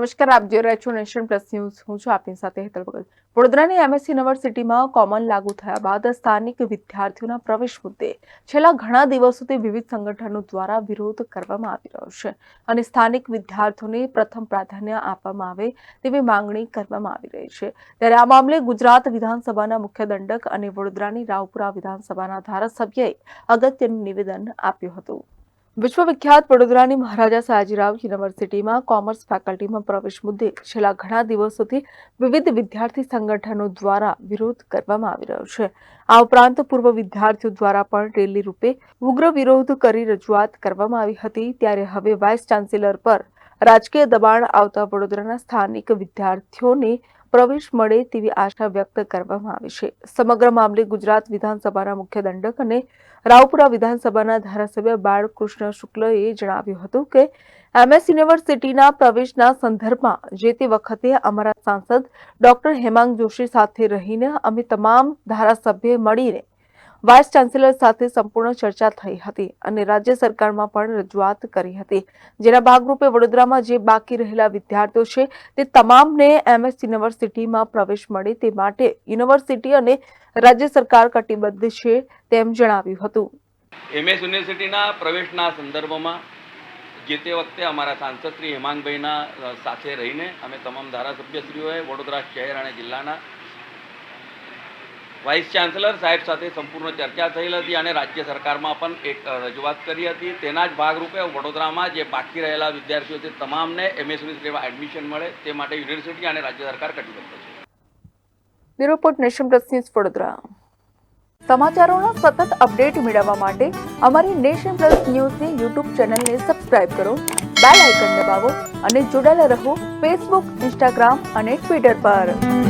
નમસ્કાર, આપ જોઈ રહ્યા છો નેશન પ્લસ ન્યૂઝ. હું છું આપની સાથે હેતલ ભગત. વડોદરાની એમએસ યુનિવર્સિટીમાં કોમન લાગુ થયા બાદ સ્થાનિક વિદ્યાર્થીઓના પ્રવેશ મુદ્દે છેલ્લા ઘણા દિવસોથી વિવિધ સંગઠનો દ્વારા વિરોધ કરવામાં આવી રહ્યો છે અને સ્થાનિક વિદ્યાર્થીઓને પ્રથમ પ્રાધાન્ય આપવામાં આવે તેવી માંગણી કરવામાં આવી રહી છે. ત્યારે આ મામલે ગુજરાત વિધાનસભાના મુખ્ય દંડક અને વડોદરાની રાવપુરા વિધાનસભાના ધારાસભ્યએ અગત્યનું નિવેદન આપ્યું હતું. વિશ્વવિખ્યાત વડોદરાની મહારાજા સયાજીરાવ યુનિવર્સિટીમાં કોમર્સ ફેકલ્ટીમાં પ્રવેશ મુદ્દે છેલ્લા ઘણા દિવસોથી વિવિધ વિદ્યાર્થી સંગઠનો દ્વારા વિરોધ કરવામાં આવી રહ્યો છે. આ ઉપરાંત પૂર્વ વિદ્યાર્થીઓ દ્વારા પણ રેલી રૂપે ઉગ્ર વિરોધ કરી રજૂઆત કરવામાં આવી હતી. ત્યારે હવે વાઇસ ચાન્સેલર પર રાજકીય દબાણ આવતા વડોદરાના સ્થાનિક વિદ્યાર્થીઓને પ્રવેશ મળે તેવી આશા વ્યક્ત કરવામાં આવી છે. સમગ્ર મામલે ગુજરાત વિધાનસભાના મુખ્ય દંડક અને રાવપુરા વિધાનસભાના ધારાસભ્ય બાળકૃષ્ણ શુક્લએ જણાવ્યું હતું કે, એમએસ યુનિવર્સિટીના પ્રવેશના સંદર્ભમાં જે તે વખતે અમારા સાંસદ ડોક્ટર હેમાંગ જોશી સાથે રહીને અમે તમામ ધારાસભ્ય મળીને વાઇસ ચાન્સેલર સાથે સંપૂર્ણ ચર્ચા થઈ હતી અને રાજ્ય સરકારમાં પણ રજૂઆત કરી હતી. જેના ભાગરૂપે વડોદરામાં જે બાકી રહેલા વિદ્યાર્થીઓ છે, તે તમામને એમએસ યુનિવર્સિટીમાં પ્રવેશ મળે તે માટે યુનિવર્સિટી અને રાજ્ય સરકાર કટિબદ્ધ છે તેમ જણાવ્યું હતું. એમએસ યુનિવર્સિટીના પ્રવેશના સંદર્ભમાં જે તે વખતે અમારા સાંસદ શ્રી હેમાંગભાઈના સાથે રહીને અમે તમામ ધારાસભ્યશ્રીઓએ વડોદરા શહેર અને જિલ્લાના વાઇસ ચાન્સેલર સાહેબ સાથે સંપૂર્ણ ચર્ચા થયેલ હતી અને રાજ્ય સરકારમાં પણ એક રજૂઆત કરી હતી. તેના જ ભાગરૂપે વડોદરામાં જે બાકી રહેલા વિદ્યાર્થીઓ છે, તમામને એમએસ યુનિવર્સિટીમાં એડમિશન મળે તે માટે યુનિવર્સિટી અને રાજ્ય સરકાર કટિબદ્ધ છે. વડોદરા. સમાચારોના સતત અપડેટ મેળવવા માટે અમારી નેશન પ્લસ ન્યૂઝની યુટ્યુબ ચેનલને સબસ્ક્રાઇબ કરો, બેલ આઇકન દબાવો અને જોડાયેલા રહો ફેસબુક, ઇન્સ્ટાગ્રામ અને ટ્વિટર પર.